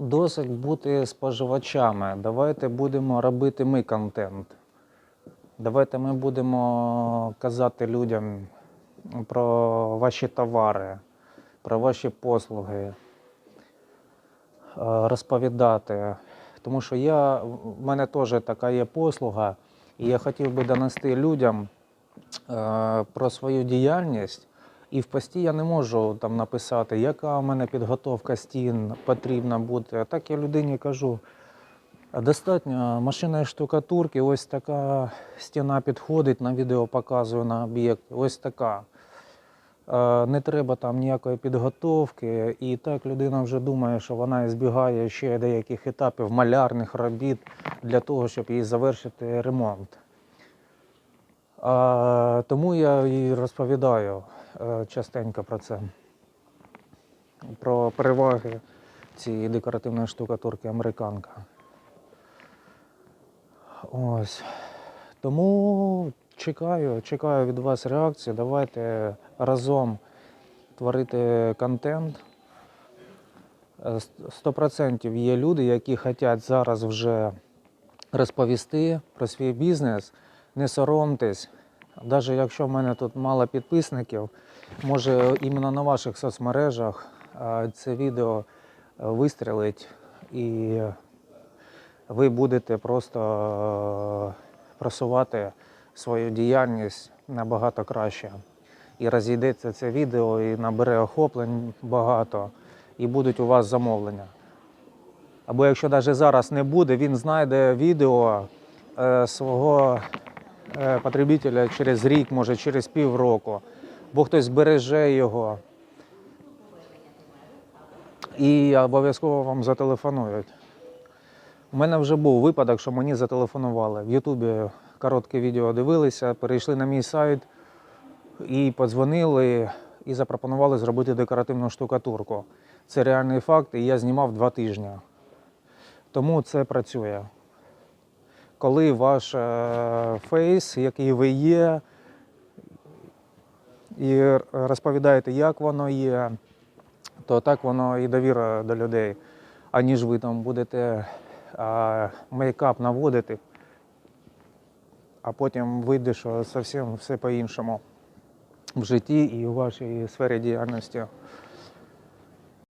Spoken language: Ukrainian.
Досить бути споживачами. Давайте будемо робити ми контент. Давайте ми будемо казати людям про ваші товари, про ваші послуги, е, розповідати. Тому що я, в мене теж така є послуга, і я хотів би донести людям е, про свою діяльність. І в пості я не можу там написати, яка у мене підготовка стін потрібна бути. А так я людині кажу, достатньо машинної штукатурки, ось така стіна підходить, на відео показую на об'єкт, ось така. Не треба там ніякої підготовки, і так людина вже думає, що вона збігає ще деяких етапів малярних робіт для того, щоб їй завершити ремонт. Тому я і розповідаю частенько про це. Про переваги цієї декоративної штукатурки американка. Ось. Тому чекаю, чекаю від вас реакції. Давайте разом творити контент. Е, с- 100% є люди, які хочуть зараз вже розповісти про свій бізнес. Не соромтесь. Навіть якщо в мене тут мало підписників, може іменно на ваших соцмережах це відео е, вистрілить і ви будете просто е, просувати свою діяльність набагато краще. І розійдеться це відео, і набере охоплень багато, і будуть у вас замовлення. Або якщо навіть зараз не буде, він знайде відео е, свого потребителя через рік, може через півроку, бо хтось збереже його. І обов'язково вам зателефонують. У мене вже був випадок, що мені зателефонували. В Ютубі коротке відео дивилися, перейшли на мій сайт і подзвонили і запропонували зробити декоративну штукатурку. Це реальний факт, і я знімав два тижні. Тому це працює. Коли ваш е, фейс, який ви є, і розповідаєте, як воно є, то так воно і довіра до людей, аніж ви там будете мейкап наводити, а потім вийде, що зовсім все по-іншому в житті і у вашій сфері діяльності.